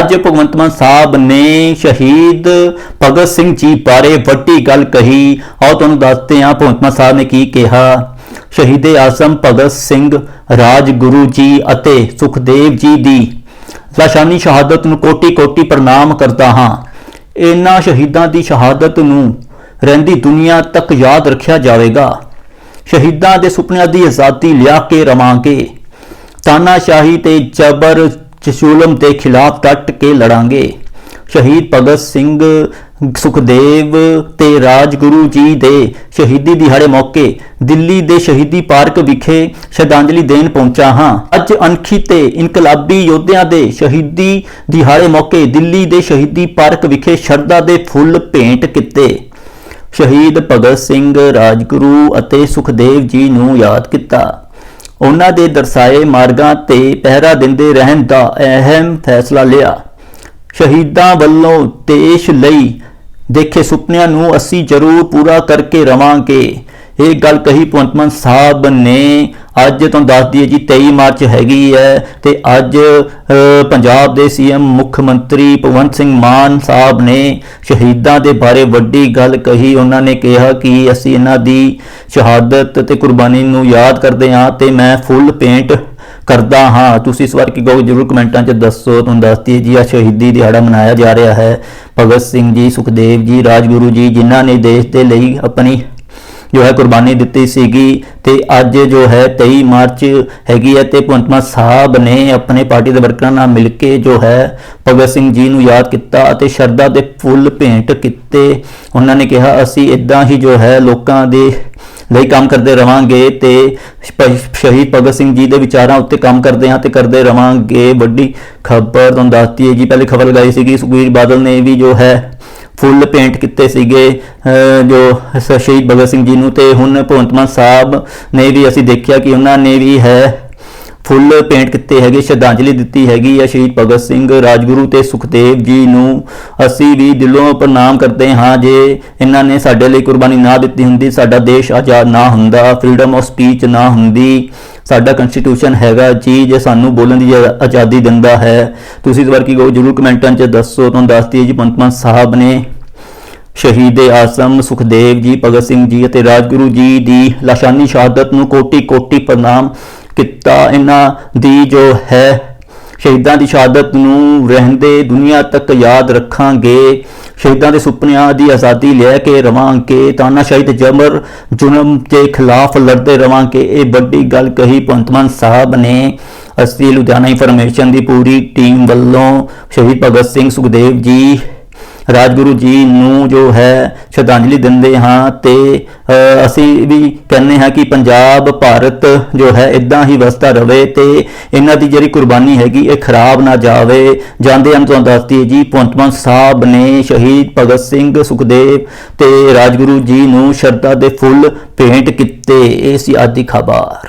ਅੱਜ ਭਗਵੰਤ ਮਾਨ ਸਾਹਿਬ ਨੇ ਸ਼ਹੀਦ ਭਗਤ ਸਿੰਘ ਜੀ ਬਾਰੇ ਵੱਡੀ ਗੱਲ ਕਹੀ। ਆਓ ਤੁਹਾਨੂੰ ਦੱਸਦੇ ਹਾਂ, ਭਗਵੰਤ ਮਾਨ ਸਾਹਿਬ ਨੇ ਕੀ ਕਿਹਾ। ਸ਼ਹੀਦੇ ਆਸਮ ਭਗਤ ਸਿੰਘ ਰਾਜਗੁਰੂ ਜੀ ਅਤੇ ਸੁਖਦੇਵ ਜੀ ਦੀ ਲਾਸ਼ਾਨੀ ਸ਼ਹਾਦਤ ਨੂੰ ਕੋਟੀ-ਕੋਟੀ ਪ੍ਰਣਾਮ ਕਰਦਾ ਹਾਂ। ਇਹਨਾਂ ਸ਼ਹੀਦਾਂ ਦੀ ਸ਼ਹਾਦਤ ਨੂੰ ਰਹਿੰਦੀ ਦੁਨੀਆ ਤੱਕ ਯਾਦ ਰੱਖਿਆ ਜਾਵੇਗਾ। ਸ਼ਹੀਦਾਂ ਦੇ ਸੁਪਨਿਆਂ ਦੀ ਆਜ਼ਾਦੀ ਲਿਆ ਕੇ ਰਵਾਂਗੇ। ਤਾਨਾਸ਼ਾਹੀ ਤੇ ਜ਼ਬਰ ਚਸ਼ੂਲਮ ਦੇ ਖਿਲਾਫ ਡਟ ਕੇ ਲੜਾਂਗੇ। ਸ਼ਹੀਦ ਭਗਤ ਸਿੰਘ ਸੁਖਦੇਵ ਤੇ ਰਾਜਗੁਰੂ ਜੀ ਦੇ ਸ਼ਹੀਦੀ ਦਿਹਾੜੇ ਮੌਕੇ ਦਿੱਲੀ ਦੇ ਸ਼ਹੀਦੀ ਪਾਰਕ ਵਿਖੇ ਸ਼ਰਧਾਂਜਲੀ ਦੇਣ ਪਹੁੰਚਾ ਹਾਂ। ਅੱਜ ਅਣਖੀ ਤੇ ਇਨਕਲਾਬੀ ਯੋਧਿਆਂ ਦੇ ਸ਼ਹੀਦੀ ਦਿਹਾੜੇ ਮੌਕੇ ਦਿੱਲੀ ਦੇ ਸ਼ਹੀਦੀ ਪਾਰਕ ਵਿਖੇ ਸ਼ਰਧਾ ਦੇ ਫੁੱਲ ਭੇਂਟ ਕੀਤੇ। ਸ਼ਹੀਦ ਭਗਤ ਸਿੰਘ, ਰਾਜਗੁਰੂ ਅਤੇ ਸੁਖਦੇਵ ਜੀ ਨੂੰ ਯਾਦ ਕੀਤਾ। ਉਹਨਾਂ ਦੇ ਦਰਸਾਏ ਮਾਰਗਾਂ ਤੇ ਪਹਿਰਾ ਦਿੰਦੇ ਰਹਿਣ ਦਾ ਅਹਿਮ ਫੈਸਲਾ ਲਿਆ। ਸ਼ਹੀਦਾਂ ਵੱਲੋਂ ਦੇਸ਼ ਲਈ ਦੇਖੇ ਸੁਪਨਿਆਂ ਨੂੰ ਅਸੀਂ ਜ਼ਰੂਰ ਪੂਰਾ ਕਰਕੇ ਰਵਾਂਗੇ। ਇਹ ਗੱਲ ਕਹੀ ਭਗਵੰਤ ਮਾਨ ਸਾਹਿਬ ਨੇ, ਅੱਜ ਤੁਹਾਨੂੰ ਦੱਸ ਦਈਏ ਜੀ 23 ਮਾਰਚ ਹੈਗੀ ਹੈ ਤੇ ਅੱਜ ਪੰਜਾਬ ਦੇ ਸੀਐਮ ਮੁੱਖ ਮੰਤਰੀ ਭਗਵੰਤ ਸਿੰਘ ਮਾਨ ਸਾਹਿਬ ਨੇ ਸ਼ਹੀਦਾਂ ਦੇ ਬਾਰੇ ਵੱਡੀ ਗੱਲ ਕਹੀ। ਉਹਨਾਂ ਨੇ ਕਿਹਾ ਕਿ ਅਸੀਂ ਇਹਨਾਂ ਦੀ ਸ਼ਹਾਦਤ ਤੇ ਕੁਰਬਾਨੀ ਨੂੰ ਯਾਦ ਕਰਦੇ ਹਾਂ ਤੇ ਮੈਂ ਫੁੱਲ ਪੇਂਟ ਕਰਦਾ ਹਾਂ। ਤੁਸੀਂ ਇਸ ਵਾਰ ਕੀ ਕਹੋ ਜਰੂਰ ਕਮੈਂਟਾਂ 'ਚ ਦੱਸੋ। ਤੁਹਾਨੂੰ ਦੱਸਦੀ ਜੀ ਆ ਸ਼ਹੀਦੀ ਦਿਹਾੜਾ ਮਨਾਇਆ ਜਾ ਰਿਹਾ ਹੈ। ਭਗਤ ਸਿੰਘ ਜੀ, ਸੁਖਦੇਵ ਜੀ, ਰਾਜਗੁਰੂ ਜੀ, ਜਿਨ੍ਹਾਂ ਨੇ ਦੇਸ਼ ਦੇ ਲਈ ਆਪਣੀ ਜੋ ਹੈ ਕੁਰਬਾਨੀ ਦਿੱਤੀ ਸੀਗੀ ਤੇ ਅੱਜ ਜੋ ਹੈ 23 ਮਾਰਚ ਹੈਗੀ ਹੈ ਤੇ ਭਗਵੰਤ ਮਾਨ ਸਾਹਿਬ ਨੇ ਆਪਣੇ ਪਾਰਟੀ ਦੇ ਵਰਕਰਾਂ ਨਾਲ ਮਿਲ ਕੇ ਜੋ ਹੈ ਭਗਤ ਸਿੰਘ ਜੀ ਨੂੰ ਯਾਦ ਕੀਤਾ ਅਤੇ ਸ਼ਰਧਾ ਦੇ ਫੁੱਲ ਭੇਂਟ ਕੀਤੇ। ਉਹਨਾਂ ਨੇ ਕਿਹਾ, ਅਸੀਂ ਇਦਾਂ ਹੀ ਜੋ ਹੈ ਲੋਕਾਂ ਦੇ ਲਈ ਕੰਮ ਕਰਦੇ ਰਵਾਂਗੇ ਤੇ ਸ਼ਹੀਦ ਭਗਤ ਸਿੰਘ ਜੀ ਦੇ ਵਿਚਾਰਾਂ ਉੱਤੇ ਕੰਮ ਕਰਦੇ ਹਾਂ ਤੇ ਕਰਦੇ ਰਵਾਂਗੇ। ਵੱਡੀ ਖਬਰ ਤੁਹਾਨੂੰ ਦੱਸਦੀ ਹੈ ਜੀ। ਪਹਿਲੇ ਖਬਰ ਲਗਾਈ ਸੀਗੀ ਸੁਖਬੀਰ ਬਾਦਲ ਨੇ ਵੀ ਜੋ ਹੈ ਫੁੱਲ ਪੇਂਟ ਕੀਤੇ ਸੀਗੇ ਜੋ ਸ਼ਹੀਦ ਭਗਤ ਸਿੰਘ ਜੀ ਨੂੰ ਤੇ ਹੁਣ ਭਗਵੰਤ ਮਾਨ ਸਾਹਿਬ ਨੇ ਵੀ ਅਸੀਂ ਦੇਖਿਆ ਕਿ ਉਹਨਾਂ ਨੇ ਵੀ ਹੈ ਫੁੱਲ ਪੇਂਟ ਕੀਤੇ ਹੈਗੇ, ਸ਼ਰਧਾਂਜਲੀ ਦਿੱਤੀ ਹੈਗੀ ਆ ਸ਼ਹੀਦ ਭਗਤ ਸਿੰਘ ਰਾਜਗੁਰੂ ਤੇ ਸੁਖਦੇਵ ਜੀ ਨੂੰ। ਅਸੀਂ ਵੀ ਦਿਲੋਂ ਪ੍ਰਣਾਮ ਕਰਦੇ ਹਾਂ ਜੇ ਇਹਨਾਂ ਨੇ ਸਾਡੇ ਲਈ ਕੁਰਬਾਨੀ ਨਾ ਦਿੱਤੀ ਹੁੰਦੀ, ਸਾਡਾ ਦੇਸ਼ ਆਜ਼ਾਦ ਨਾ ਹੁੰਦਾ ਫਰੀडम ਆਫ ਸਪੀਚ ਨਾ ਹੁੰਦੀ। ਸਾਡਾ ਕਨਸਟੀਟਿਊਸ਼ਨ ਹੈਗਾ ਜੀ, ਜੇ ਸਾਨੂੰ ਬੋਲਣ ਦੀ ਆ- ਆਜ਼ਾਦੀ ਦਿੰਦਾ ਹੈ। ਤੁਸੀਂ ਇਸ ਵਾਰ ਕੀ ਕਹੋ, ਜਰੂਰ ਕਮੈਂਟਾਂ 'ਚ ਦੱਸੋ, ਤੁਹਾਨੂੰ ਦੱਸਦੀ ਹੈ ਜੀ ਭਗਵੰਤ ਮਾਨ ਸਾਹਿਬ ਨੇ ਸ਼ਹੀਦ ਆਸਮ ਸੁਖਦੇਵ ਜੀ, ਭਗਤ ਸਿੰਘ ਜੀ ਅਤੇ ਰਾਜਗੁਰੂ ਜੀ ਦੀ ਲਾਸ਼ਾਨੀ ਸ਼ਹਾਦਤ ਨੂੰ ਕੋਟੀ-ਕੋਟੀ ਪ੍ਰਣਾਮ। ਕੀਤਾ ਇਹਨਾਂ ਦੀ ਜੋ ਹੈ। ਸ਼ਹੀਦਾਂ ਦੀ ਸ਼ਹਾਦਤ ਨੂੰ ਰਹਿੰਦੇ ਦੁਨੀਆ ਤੱਕ ਯਾਦ ਰੱਖਾਂਗੇ। ਸ਼ਹੀਦਾਂ ਦੇ ਸੁਪਨਿਆਂ ਦੀ ਆਜ਼ਾਦੀ ਲੈ ਕੇ ਰਵਾਂਗੇ। ਤਾਨਾਸ਼ਾਹੀ ਤੇ ਜਬਰ ਜ਼ੁਲਮ ਦੇ ਖਿਲਾਫ ਲੜਦੇ ਰਵਾਂਗੇ। ਇਹ ਵੱਡੀ ਗੱਲ ਕਹੀ ਭਗਵੰਤ ਮਾਨ ਸਾਹਿਬ ਨੇ। ਅਸੀਂ ਲੁਧਿਆਣਾ ਇਨਫੋਰਮੇਸ਼ਨ ਦੀ ਪੂਰੀ ਟੀਮ ਵੱਲੋਂ ਸ਼ਹੀਦ ਭਗਤ ਸਿੰਘ ਸੁਖਦੇਵ ਜੀ ਰਾਜਗੁਰੂ ਜੀ ਨੂੰ ਜੋ ਹੈ ਸ਼ਰਧਾਂਜਲੀ ਦਿੰਦੇ ਹਾਂ ਤੇ ਅਸੀਂ ਵੀ ਕਹਿੰਦੇ ਹਾਂ ਕਿ ਪੰਜਾਬ, ਭਾਰਤ ਜੋ ਹੈ ਇਦਾਂ ਹੀ ਵਸਦਾ ਰਵੇ ਤੇ ਇਹਨਾਂ ਦੀ ਜਿਹੜੀ ਕੁਰਬਾਨੀ ਹੈਗੀ ਇਹ ਖਰਾਬ ਨਾ ਜਾਵੇ। ਜਾਂਦੇ ਹਨ ਤੁਹਾਨੂੰ ਦੱਸਦੀ ਜੀ, ਭਗਵੰਤ ਮਾਨ ਸਾਹਿਬ ਨੇ ਸ਼ਹੀਦ ਭਗਤ ਸਿੰਘ ਸੁਖਦੇਵ ਤੇ ਰਾਜਗੁਰੂ ਜੀ ਨੂੰ ਸ਼ਰਧਾ ਦੇ ਫੁੱਲ ਭੇਂਟ ਕੀਤੇ। ਇਹ ਸੀ ਅੱਜ ਦੀ ਖਬਰ।